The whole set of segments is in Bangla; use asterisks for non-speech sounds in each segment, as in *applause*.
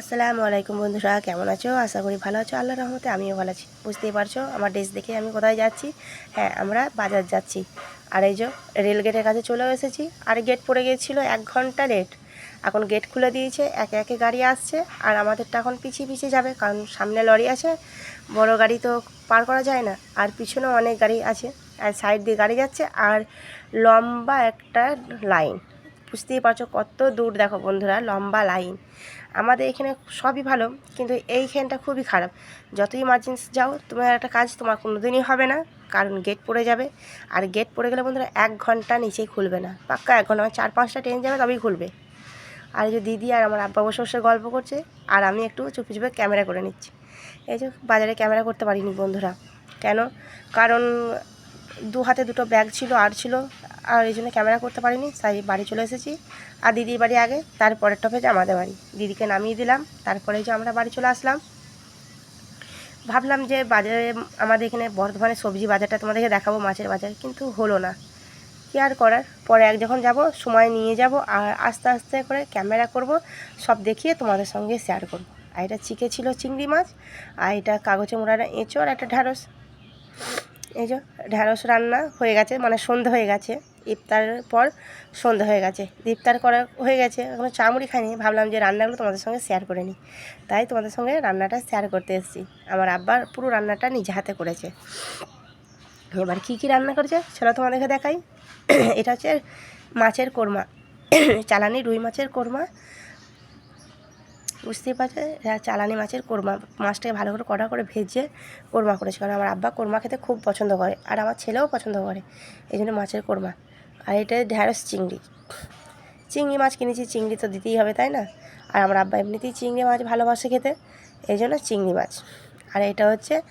আসসালামু আলাইকুম বন্ধুরা, কেমন আছো? আশা করি ভালো আছো। আল্লাহ রহমতে আমিও ভালো আছি। বুঝতেই পারছ আমার ড্রেস দেখে আমি কোথায় যাচ্ছি? হ্যাঁ আমরা বাজার যাচ্ছি। আর এই যে রেল গেটের কাছে চলে এসেছি। আর গেট পড়ে গিয়েছিল এক ঘণ্টা লেট। এখন গেট খুলে দিয়েছে, একে একে গাড়ি আসছে। আর আমাদেরটা এখন পিছিয়ে পিছিয়ে যাবে, কারণ সামনে লরি আছে। বড় গাড়ি তো পার করা যায় না। আর পিছনেও অনেক গাড়ি আছে। আর সাইড দিয়ে গাড়ি যাচ্ছে। আর লম্বা একটা লাইন। বুঝতেই পারছ কত দূর। দেখো বন্ধুরা, লম্বা লাইন। আমাদের এখানে সবই ভালো, কিন্তু এইখানটা খুবই খারাপ। যতই ইমার্জেন্সি যাও, তোমার একটা কাজ তোমার কোনো দিনই হবে না, কারণ গেট পড়ে যাবে। আর গেট পড়ে গেলে বন্ধুরা, এক ঘণ্টা নিচেই খুলবে না। পাক্কা এক ঘণ্টা মানে চার পাঁচটা ট্রেন যাবে, তবেই খুলবে। আর এই যে দিদি আর আমার আব্বা বসে বসে গল্প করছে, আর আমি একটু চুপি চুপে ক্যামেরা করে নিচ্ছি। এই যে বাজারে ক্যামেরা করতে পারিনি বন্ধুরা। কেন? কারণ দু হাতে দুটো ব্যাগ ছিল, আর ছিল আর এই জন্য ক্যামেরা করতে পারিনি, তাই বাড়ি চলে এসেছি। আর দিদির বাড়ি আগে তারপরের টপে যে আমাদের বাড়ি। দিদিকে নামিয়ে দিলাম, তারপরে যে আমরা বাড়ি চলে আসলাম। ভাবলাম যে বাজারে, আমাদের এখানে বর্ধমানে সবজি বাজারটা তোমাদেরকে দেখাবো, মাছের বাজার, কিন্তু হলো না। কী আর করার? পরে এক যখন যাব, সময় নিয়ে যাব, আর আস্তে আস্তে করে ক্যামেরা করব, সব দেখিয়ে তোমাদের সঙ্গে শেয়ার করব। আর এটা চিকে ছিল চিংড়ি মাছ, আর এটা কাগজে মোড়ানো এঁচো আর একটা ঢ্যাঁড়স। এই যে ঢ্যাঁড়স রান্না হয়ে গেছে মানে সন্ধে হয়ে গেছে। ইফতারের পর সন্ধে হয়ে গেছে। ইফতার করা হয়ে গেছে, এখনও চামড়ি খাইনি, ভাবলাম যে রান্নাগুলো তোমাদের সঙ্গে শেয়ার করে নিই। তাই তোমাদের সঙ্গে রান্নাটা শেয়ার করতে এসেছি। আমার আব্বার পুরো রান্নাটা নিজে হাতে করেছে। এবার কী কী রান্না করেছে সেটা তোমাদেরকে দেখাই। *clears throat* এটা হচ্ছে মাছের কোরমা। *clears throat* চালানি রুই মাছের কোরমা। বুঝতেই পারছে? চালানি মাছের কোরমা। মাছটাকে ভালো করে কড়া করে ভেজে কোরমা করেছে। কারণ আমার আব্বা কোরমা খেতে খুব পছন্দ করে, আর আমার ছেলেও পছন্দ করে। এই জন্য মাছের কোরমা। এটা ঢ্যাঁড়স চিংড়ি। চিংড়ি মাছ কিনেছি, চিংড়ি তো দিতেই হবে, তাই না? আর আমার আব্বা এমনিতেই চিংড়ি মাছ ভালোবাসে খেতে, এই জন্য চিংড়ি মাছ। আর এটা হচ্ছে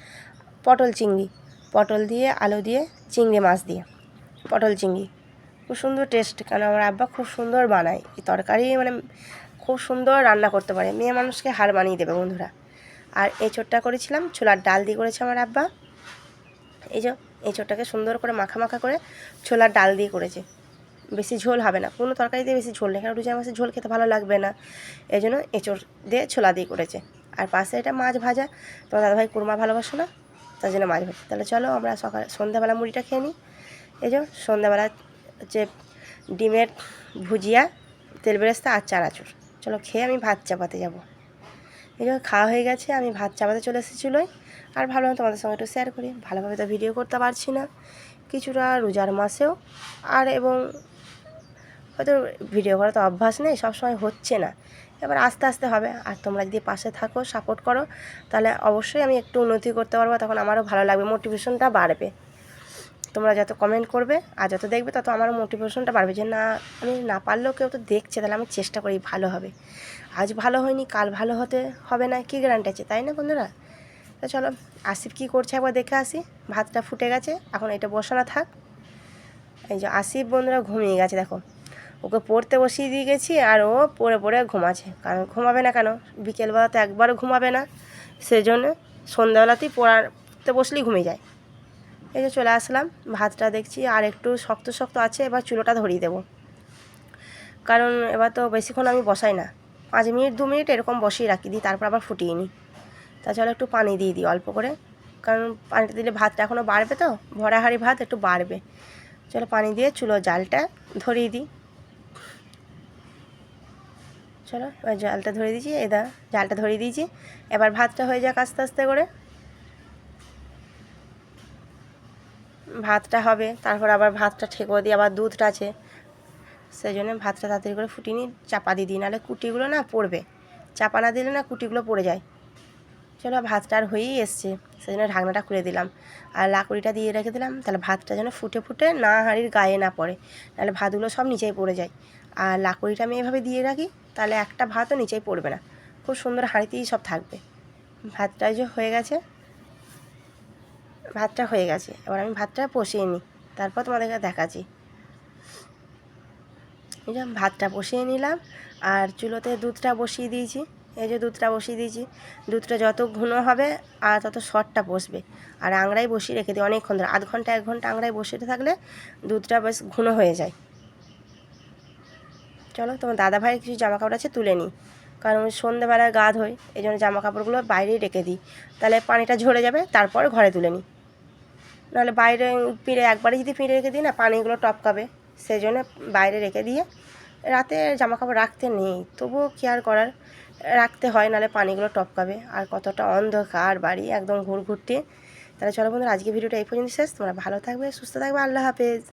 পটল চিংড়ি। পটল দিয়ে, আলু দিয়ে, চিংড়ি মাছ দিয়ে। পটল চিংড়ি। খুব সুন্দর টেস্ট কারণ আমার আব্বা খুব সুন্দর বানায়। এই তরকারি মানে খুব সুন্দর রান্না করতে পারে। মেয়ে মানুষকে হার বানিয়ে দেবে বন্ধুরা। আর এঁচোড়টা করেছিলাম ছোলার ডাল দিয়ে করেছে আমার আব্বা। এই যে এঁচোড়টাকে সুন্দর করে মাখা মাখা করে ছোলার ডাল দিয়ে করেছে। বেশি ঝোল হবে না। কোনো তরকারি দিয়ে বেশি ঝোল নেই। কারণ রুচি মাছের ঝোল খেতে ভালো লাগবে না। এই জন্য এঁচোড় দিয়ে ছোলা দিয়ে করেছে। আর পাশে এটা মাছ ভাজা। তোমার দাদাভাই কুরমা ভালোবাসো না? তার জন্য মাছ ভাজা। তাহলে চলো আমরা সকাল সন্ধ্যাবেলা মুড়িটা খেয়ে নিই। এই যে সন্ধ্যাবেলা হচ্ছে ডিমের ভুজিয়া, তেল বেরেস্তা আর চানাচুর চলো খেয়ে আমি ভাত চাপাতে যাব। এই জন্য খাওয়া হয়ে গেছে। আমি ভাত চাপাতে চলে এসেছিলোই আর ভাবলাম তোমাদের সঙ্গে একটু শেয়ার করি। ভালোভাবে তো ভিডিও করতে পারছি না। কিছুটা রোজার মাসেও। আর এবং হয়তো ভিডিও করা তো অভ্যাস নেই, সবসময় হচ্ছে না। এবার আস্তে আস্তে হবে। আর তোমরা যদি পাশে থাকো সাপোর্ট করো, তাহলে অবশ্যই আমি একটু উন্নতি করতে পারব। তখন আমারও ভালো লাগবে মোটিভেশনটা বাড়বে। তোমরা যত কমেন্ট করবে আর যত দেখবে, তত আমার মোটিভেশনটা বাড়বে যে, না, আমি না পারলেও কেউ তো দেখছে, তাহলে আমি চেষ্টা করি ভালো হবে। আজ ভালো হয়নি, কাল ভালো হতে হবে না, কী গ্যারান্টি আছে? তাই না বন্ধুরা? তো চলো, আসিফ কী করছে একবার দেখে আসি। ভাতটা ফুটে গেছে, এখন এটা বসানো থাক। এই যে আসিফ বন্ধুরা ঘুমিয়ে গেছে, দেখো। ওকে পড়তে বসিয়ে দিয়ে গেছি আর ও পড়ে পড়ে ঘুমাচ্ছে। কারণ ঘুমাবে না কেন? বিকেলবেলা তো একবারও ঘুমাবে না। সেজন্য সন্ধ্যাবেলাতেই পড়াতে বসলেই ঘুমিয়ে যায়। এই যে চলে আসলাম, ভাতটা দেখছি আর একটু শক্ত শক্ত আছে, এবার চুলোটা ধরিয়ে দেবো। কারণ এবার তো বেশিক্ষণ আমি বসাই না। পাঁচ মিনিট, দু মিনিট এরকম বসিয়ে রাখি দিই তারপর আবার ফুটিয়ে নিই। তা চলো একটু পানি দিয়ে দিই অল্প করে। কারণ পানিটা দিলে ভাতটা এখনও বাড়বে তো, ভরা হাঁড়ি ভাত একটু বাড়বে। চলো পানি দিয়ে চুলো জালটা ধরিয়ে দিই। চলো, এবার জালটা ধরে দিয়েছি এদা জালটা ধরিয়ে দিয়েছি। এবার ভাতটা হয়ে যাক আস্তে আস্তে করে। ভাতটা হবে, তারপর আবার ভাতটা ঠেকো দিয়ে আবার দুধটা আছে। সেই জন্য ভাতটা তাড়াতাড়ি করে ফুটিয়ে নিই, চাপা দিয়ে দিই, নাহলে কুটিগুলো না পড়বে। চাপা না দিলে না কুটিগুলো পড়ে যায়। চলো ভাতটা আর হয়েই এসছে সেই জন্য ঢাকনাটা খুলে দিলাম। আর লাকড়িটা দিয়ে রেখে দিলাম, তাহলে ভাতটা যেন ফুটে ফুটে না হাঁড়ির গায়ে না পড়ে, নাহলে ভাতগুলো সব নিচেই পড়ে যায়। আর লাকড়িটা আমি এভাবে দিয়ে রাখি, তাহলে একটা ভাতও নিচেই পড়বে না। খুব সুন্দর হাঁড়িতেই সব থাকবে। ভাতটা যে হয়ে গেছে, ভাতটা হয়ে গেছে। এবার আমি ভাতটা বসিয়ে নিই, তারপর তোমাদেরকে দেখাচ্ছি। যে ভাতটা বসিয়ে নিলাম, আর চুলোতে দুধটা বসিয়ে দিয়েছি। এই যে দুধটা বসিয়ে দিয়েছি। দুধটা যত ঘন হবে আর তত শর্টটা বসবে। আর আংড়াই বসিয়ে রেখে দিই অনেকক্ষণ ধরে। আধ ঘণ্টা, এক ঘণ্টা আংড়াই বসিয়ে থাকলে দুধটা বেশ ঘন হয়ে যায়। চলো, তোমার দাদা ভাইয়ের কিছু জামা কাপড় আছে তুলে নিই। কারণ সন্ধ্যেবেলায় গা ধোই, এই জন্য জামা কাপড়গুলো বাইরেই রেখে দিই। তাহলে পানিটা ঝরে যাবে, তারপর ঘরে তুলে নিই। নাহলে বাইরে পিঁড়ে একবারে যদি পিঁড়ে রেখে দিই না, পানিগুলো টপকাবে। সেই জন্য বাইরে রেখে দিয়ে রাতে জামা কাপড় রাখতে নেই। তবুও কি আর করার? রাখতে হয়, নাহলে পানিগুলো টপকাবে। আর কতটা অন্ধকার বাড়ি, একদম ঘুরঘুরটি তাহলে চলো বন্ধুরা আজকে ভিডিওটা এই পর্যন্ত শেষ। তোমরা ভালো থাকবে, সুস্থ থাকবে, আল্লাহ হাফেজ।